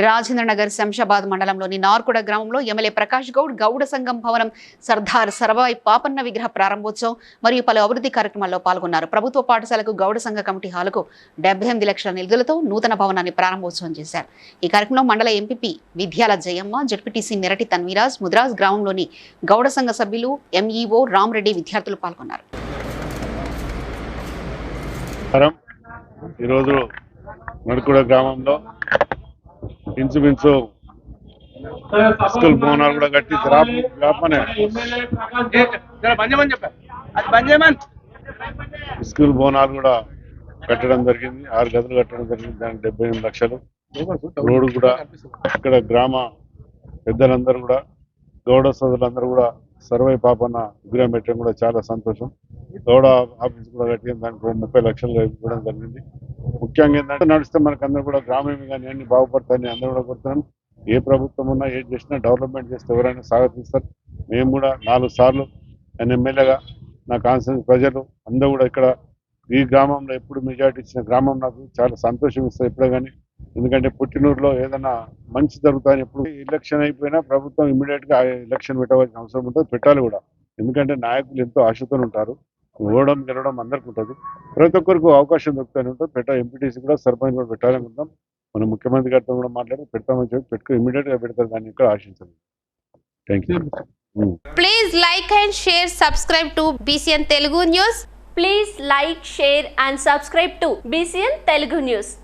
రాజేంద్రనగర్ శంషాబాద్ మండలంలోని నార్కుడ గ్రామంలో ఎమ్మెల్యే ప్రకాష్ గౌడ్ గౌడ సంఘం భవనం సర్దార్ సర్వాయి పాపన్న విగ్రహ ప్రారంభోత్సవం మరియు పలు అభివృద్ధి కార్యక్రమాల్లో పాల్గొన్నారు. ప్రభుత్వ పాఠశాలకు గౌడ సంఘ కమిటీ హాలుకు డెబ్బై ఎనిమిది లక్షల నిధులతో నూతన భవనాన్ని ప్రారంభోత్సవం చేశారు. ఈ కార్యక్రమంలో మండల ఎంపీపీ విద్యాల జయమ్మ జడ్పీటీసీ మెరటి తన్వీరాజ్ ముద్రాజ్ గ్రామంలోని గౌడ సంఘ సభ్యులు ఎంఈఓ రామ్రెడ్డి విద్యార్థులు పాల్గొన్నారు. ఈరోజు నడుకుడ గ్రామంలో ఇంచుమించు స్కూల్ భవనాలు కూడా కట్టి స్కూల్ భవనాలు కూడా కట్టడం జరిగింది. ఆరు గదులు కట్టడం జరిగింది. దానికి డెబ్బై ఎనిమిది లక్షలు. రోడ్డు కూడా ఇక్కడ గ్రామ పెద్దలందరూ కూడా గౌడ సోదరులందరూ కూడా సర్వై పాపన్న విగ్రహం పెట్టడం కూడా చాలా సంతోషం. గౌడ ఆఫీస్ కూడా కట్టి దానికి ముప్పై లక్షలు ఇవ్వడం జరిగింది. ముఖ్యంగా ఏంటంటే నడిస్తే మనకు అందరూ కూడా గ్రామీణ కానీ అన్ని బాగుపడతాయని అందరూ కూడా కోరుతున్నాం. ఏ ప్రభుత్వం ఉన్నా ఏది చేసినా డెవలప్మెంట్ చేస్తే ఎవరైనా స్వాగతిస్తారు మేము కూడా నాలుగు సార్లు నేను ఎమ్మెల్యేగా నా కాన్స్టిట్యూన్స్ ప్రజలు అందరూ కూడా ఇక్కడ ఈ గ్రామంలో ఎప్పుడు మెజార్టీ ఇచ్చిన గ్రామం నాకు చాలా సంతోషం ఇస్తుంది ఎప్పుడే కానీ. ఎందుకంటే పుట్టినూరులో ఏదైనా మంచి జరుగుతాయని ఎప్పుడు ఎలక్షన్ అయిపోయినా ప్రభుత్వం ఇమీడియట్గా ఎలక్షన్ పెట్టవలసిన అవసరం ఉంటుంది. పెట్టాలి కూడా. ఎందుకంటే నాయకులు ఎంతో ఆశతో ఉంటారు. ఓడడం గెలవడం అందరికి ఉంటుంది. ప్రతి ఒక్కరికి అవకాశం దొరుకుతూనే ఉంటుంది. పెట్ట ఎంపీటీసీ కూడా సర్పంచ్ కూడా పెట్టాలని ఉంటాం మన ముఖ్యమంత్రి గారితో కూడా మాట్లాడి పెడతామని చెప్పి పెట్టుకుని ఇమీడియట్గా పెడతారు దాన్ని ఇక్కడ ఆశించండి thank you Please like and share, subscribe to BCN Telugu News. Please like, share and subscribe to BCN Telugu News.